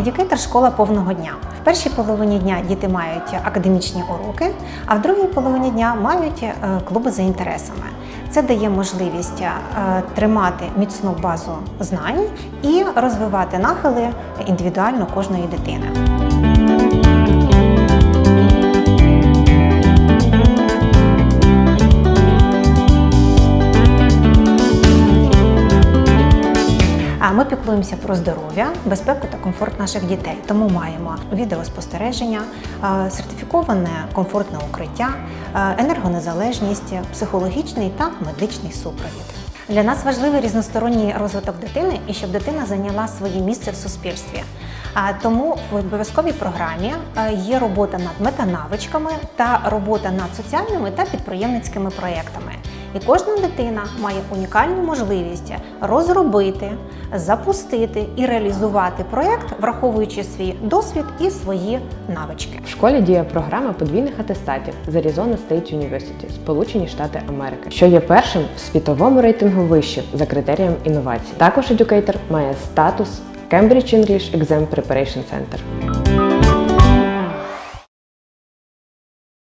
Educator – школа повного дня. В першій половині дня діти мають академічні уроки, а в другій половині дня мають е, клуби за інтересами. Це дає можливість е, тримати міцну базу знань і розвивати нахили індивідуально кожної дитини. Ми піклуємося про здоров'я, безпеку та комфорт наших дітей. Тому маємо відеоспостереження, е, сертифіковане комфортне укриття, е, енергонезалежність, психологічний та медичний супровід. Для нас важливий різносторонній розвиток дитини і щоб дитина зайняла своє місце в суспільстві. А Тому в обов'язковій програмі е, є робота над метанавичками та робота над соціальними та підприємницькими проєктами. І кожна дитина має унікальну можливість розробити, запустити і реалізувати проєкт, враховуючи свій досвід і свої навички. В школі діє програма подвійних атестатів з Arizona State University, Сполучені Штати Америки, що є першим в світовому рейтингу вище за критерієм інновацій. Також Educator має статус Cambridge English Exam Preparation Center.